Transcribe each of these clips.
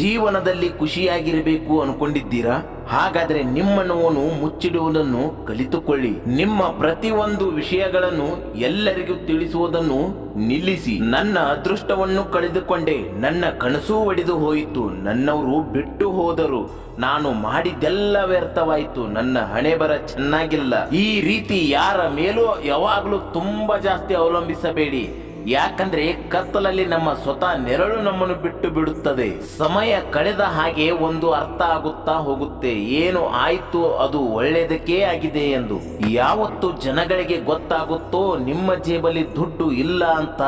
ಜೀವನದಲ್ಲಿ ಖುಷಿಯಾಗಿರಬೇಕು ಅನ್ಕೊಂಡಿದ್ದೀರಾ? ಹಾಗಾದ್ರೆ ನಿಮ್ಮ ನೋವನ್ನು ಮುಚ್ಚಿಡುವುದನ್ನು ಕಲಿತುಕೊಳ್ಳಿ. ನಿಮ್ಮ ಪ್ರತಿಯೊಂದು ವಿಷಯಗಳನ್ನು ಎಲ್ಲರಿಗೂ ತಿಳಿಸುವುದನ್ನು ನಿಲ್ಲಿಸಿ. ನನ್ನ ಅದೃಷ್ಟವನ್ನು ಕಳೆದುಕೊಂಡೆ. ನನ್ನ ಕನಸು ಒಡೆದು ಹೋಯಿತು. ನನ್ನವರು ಬಿಟ್ಟು ಹೋದರು. ನಾನು ಮಾಡಿದ್ದೆಲ್ಲ ವ್ಯರ್ಥವಾಯಿತು. ನನ್ನ ಹಣೆ ಬರ ಚೆನ್ನಾಗಿಲ್ಲ. ಈ ರೀತಿ ಯಾರ ಮೇಲೂ ಯಾವಾಗಲೂ ತುಂಬಾ ಜಾಸ್ತಿ ಅವಲಂಬಿಸಬೇಡಿ. ಯಾಕಂದ್ರೆ ಕತ್ತಲಲ್ಲಿ ನಮ್ಮ ಸ್ವತಃ ನೆರಳು ನಮ್ಮನ್ನು ಬಿಟ್ಟು ಬಿಡುತ್ತದೆ. ಸಮಯ ಕಳೆದ ಹಾಗೆ ಒಂದು ಅರ್ಥ ಆಗುತ್ತಾ ಹೋಗುತ್ತೆ. ಏನು ಆಯಿತು ಅದು ಒಳ್ಳೆಯದಕ್ಕೆ ಆಗಿದೆ ಎಂದು. ಯಾವತ್ತು ಜನಗಳಿಗೆ ಗೊತ್ತಾಗುತ್ತೋ ನಿಮ್ಮ ಜೇಬಲ್ಲಿ ದುಡ್ಡು ಇಲ್ಲ ಅಂತ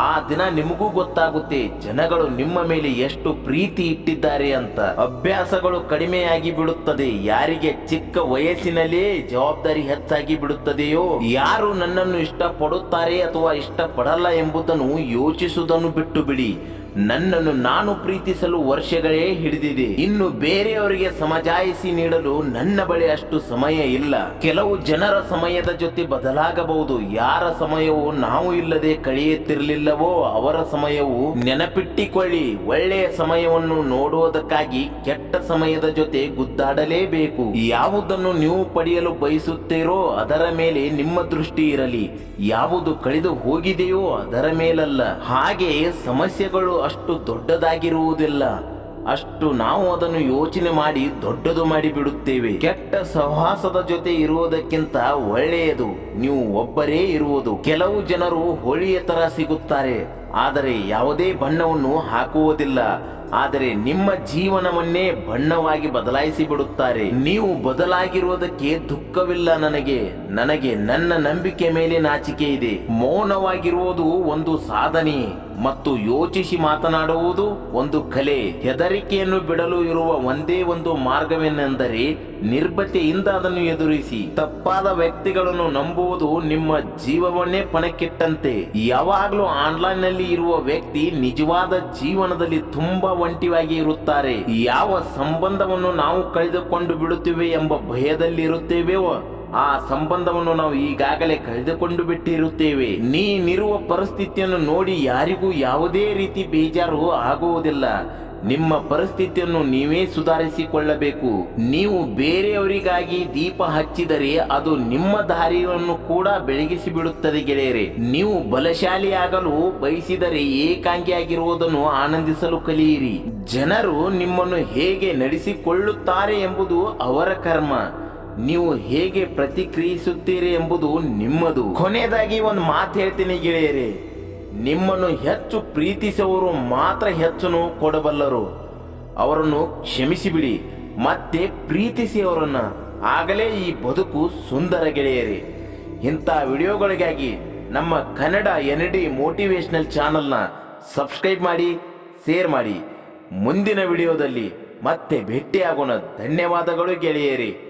ಆ ದಿನ ನಿಮಗೂ ಗೊತ್ತಾಗುತ್ತೆ, ಜನಗಳು ನಿಮ್ಮ ಮೇಲೆ ಎಷ್ಟು ಪ್ರೀತಿ ಇಟ್ಟಿದ್ದಾರೆ ಅಂತ. ಅಭ್ಯಾಸಗಳು ಕಡಿಮೆಯಾಗಿ ಬಿಡುತ್ತದೆ, ಯಾರಿಗೆ ಚಿಕ್ಕ ವಯಸ್ಸಿನಲ್ಲೇ ಜವಾಬ್ದಾರಿ ಹೆಚ್ಚಾಗಿ ಬಿಡುತ್ತದೆಯೋ, ಯಾರು ನನ್ನನ್ನು ಇಷ್ಟಪಡುತ್ತಾರೆ ಅಥವಾ ಇಷ್ಟಪಡಲ್ಲ ಎಂಬುದನ್ನು ಯೋಚಿಸುವುದನ್ನು ಬಿಟ್ಟು ಬಿಡಿ ನನ್ನನ್ನು ನಾನು ಪ್ರೀತಿಸಲು ವರ್ಷಗಳೇ ಹಿಡಿದಿದೆ. ಇನ್ನು ಬೇರೆಯವರಿಗೆ ಸಮಜಾಯಿಸಿ ನೀಡಲು ನನ್ನ ಬಳಿ ಅಷ್ಟು ಸಮಯ ಇಲ್ಲ. ಕೆಲವು ಜನರ ಸಮಯದ ಜೊತೆ ಬದಲಾಗಬಹುದು. ಯಾರ ಸಮಯವು ನಾವು ಇಲ್ಲದೆ ಕಳೆಯುತ್ತಿರಲಿಲ್ಲವೋ ಅವರ ಸಮಯವು ನೆನಪಿಟ್ಟಿಕೊಳ್ಳಿ. ಒಳ್ಳೆಯ ಸಮಯವನ್ನು ನೋಡುವುದಕ್ಕಾಗಿ ಕೆಟ್ಟ ಸಮಯದ ಜೊತೆ ಗುದ್ದಾಡಲೇಬೇಕು. ಯಾವುದನ್ನು ನೀವು ಪಡೆಯಲು ಬಯಸುತ್ತೀರೋ ಅದರ ಮೇಲೆ ನಿಮ್ಮ ದೃಷ್ಟಿ ಇರಲಿ. ಯಾವುದು ಕಳೆದು ಹೋಗಿದೆಯೋ ಅದರ ಮೇಲಲ್ಲ. ಹಾಗೆ ಸಮಸ್ಯೆಗಳು ಅಷ್ಟು ದೊಡ್ಡದಾಗಿರುವುದಿಲ್ಲ. ಅಷ್ಟು ನಾವು ಅದನ್ನು ಯೋಚನೆ ಮಾಡಿ ದೊಡ್ಡದು ಮಾಡಿ ಬಿಡುತ್ತೇವೆ. ಕೆಟ್ಟ ಸಹವಾಸದ ಜೊತೆ ಇರುವುದಕ್ಕಿಂತ ಒಳ್ಳೆಯದು. ನೀವು ಒಬ್ಬರೇ ಇರುವುದು. ಕೆಲವು ಜನರು ಹೋಳಿಯ ತರ ಸಿಗುತ್ತಾರೆ. ಆದರೆ ಯಾವುದೇ ಬಣ್ಣವನ್ನು ಹಾಕುವುದಿಲ್ಲ. ಆದರೆ ನಿಮ್ಮ ಜೀವನವನ್ನೇ ಬಣ್ಣವಾಗಿ ಬದಲಾಯಿಸಿ ಬಿಡುತ್ತಾರೆ ನೀವು ಬದಲಾಗಿರುವುದಕ್ಕೆ ದುಃಖವಿಲ್ಲ ನನಗೆ. ನನಗೆ ನನ್ನ ನಂಬಿಕೆ ಮೇಲೆ ನಾಚಿಕೆ ಇದೆ. ಮೌನವಾಗಿರುವುದು ಒಂದು ಸಾಧನೆ ಮತ್ತು ಯೋಚಿಸಿ ಮಾತನಾಡುವುದು ಒಂದು ಕಲೆ. ಹೆದರಿಕೆಯನ್ನು ಬಿಡಲು ಇರುವ ಒಂದೇ ಒಂದು ಮಾರ್ಗವೇನೆಂದರೆ ನಿರ್ಭತೆಯಿಂದ ಅದನ್ನು ಎದುರಿಸಿ. ತಪ್ಪಾದ ವ್ಯಕ್ತಿಗಳನ್ನು ನಂಬುವುದು ನಿಮ್ಮ ಜೀವವನ್ನೇ ಪಣಕ್ಕಿಟ್ಟಂತೆ. ಯಾವಾಗಲೂ ಆನ್ಲೈನ್ ನಲ್ಲಿ ಇರುವ ವ್ಯಕ್ತಿ ನಿಜವಾದ ಜೀವನದಲ್ಲಿ ತುಂಬಾ ಒಂಟಿವಾಗಿ ಇರುತ್ತಾರೆ. ಯಾವ ಸಂಬಂಧವನ್ನು ನಾವು ಕಳೆದುಕೊಂಡು ಬಿಡುತ್ತೇವೆ ಎಂಬ ಭಯದಲ್ಲಿ ಇರುತ್ತೇವೆಯೋ ಆ ಸಂಬಂಧವನ್ನು ನಾವು ಈಗಾಗಲೇ ಕಳೆದುಕೊಂಡು ಬಿಟ್ಟಿರುತ್ತೇವೆ. ನೀನಿರುವ ಪರಿಸ್ಥಿತಿಯನ್ನು ನೋಡಿ ಯಾರಿಗೂ ಯಾವುದೇ ರೀತಿ ಬೇಜಾರು ಆಗುವುದಿಲ್ಲ. ನಿಮ್ಮ ಪರಿಸ್ಥಿತಿಯನ್ನು ನೀವೇ ಸುಧಾರಿಸಿಕೊಳ್ಳಬೇಕು. ನೀವು ಬೇರೆಯವರಿಗಾಗಿ ದೀಪ ಹಚ್ಚಿದರೆ ಅದು ನಿಮ್ಮ ದಾರಿಯನ್ನು ಕೂಡ ಬೆಳಗಿಸಿ ಬಿಡುತ್ತದೆ ಗೆಳೆಯರೆ. ನೀವು ಬಲಶಾಲಿಯಾಗಲು ಬಯಸಿದರೆ ಏಕಾಂಗಿಯಾಗಿರುವುದನ್ನು ಆನಂದಿಸಲು ಕಲಿಯಿರಿ. ಜನರು ನಿಮ್ಮನ್ನು ಹೇಗೆ ನಡೆಸಿಕೊಳ್ಳುತ್ತಾರೆ ಎಂಬುದು ಅವರ ಕರ್ಮ. ನೀವು ಹೇಗೆ ಪ್ರತಿಕ್ರಿಯಿಸುತ್ತೀರಿ ಎಂಬುದು ನಿಮ್ಮದು. ಕೊನೆಯದಾಗಿ ಒಂದು ಮಾತು ಹೇಳ್ತೀನಿ ಗೆಳೆಯರೇ. ನಿಮ್ಮನ್ನು ಹೆಚ್ಚು ಪ್ರೀತಿಸುವವರು ಮಾತ್ರ ಹೆಚ್ಚನ್ನು ಕೊಡಬಲ್ಲರು. ಅವರನ್ನು ಕ್ಷಮಿಸಿಬಿಡಿ, ಮತ್ತೆ ಪ್ರೀತಿಸಿ ಅವರನ್ನು ಆಗಲೇ ಈ ಬದುಕು ಸುಂದರ ಗೆಳೆಯರಿ. ಇಂಥ ವಿಡಿಯೋಗಳಿಗಾಗಿ ನಮ್ಮ ಕನ್ನಡ ಎನ್ ಡಿ ಮೋಟಿವೇಶ್ನಲ್ ಚಾನಲ್ನ ಸಬ್ಸ್ಕ್ರೈಬ್ ಮಾಡಿ, ಶೇರ್ ಮಾಡಿ. ಮುಂದಿನ ವಿಡಿಯೋದಲ್ಲಿ ಮತ್ತೆ ಭೇಟಿಯಾಗೋಣ. ಧನ್ಯವಾದಗಳು ಗೆಳೆಯರೇ.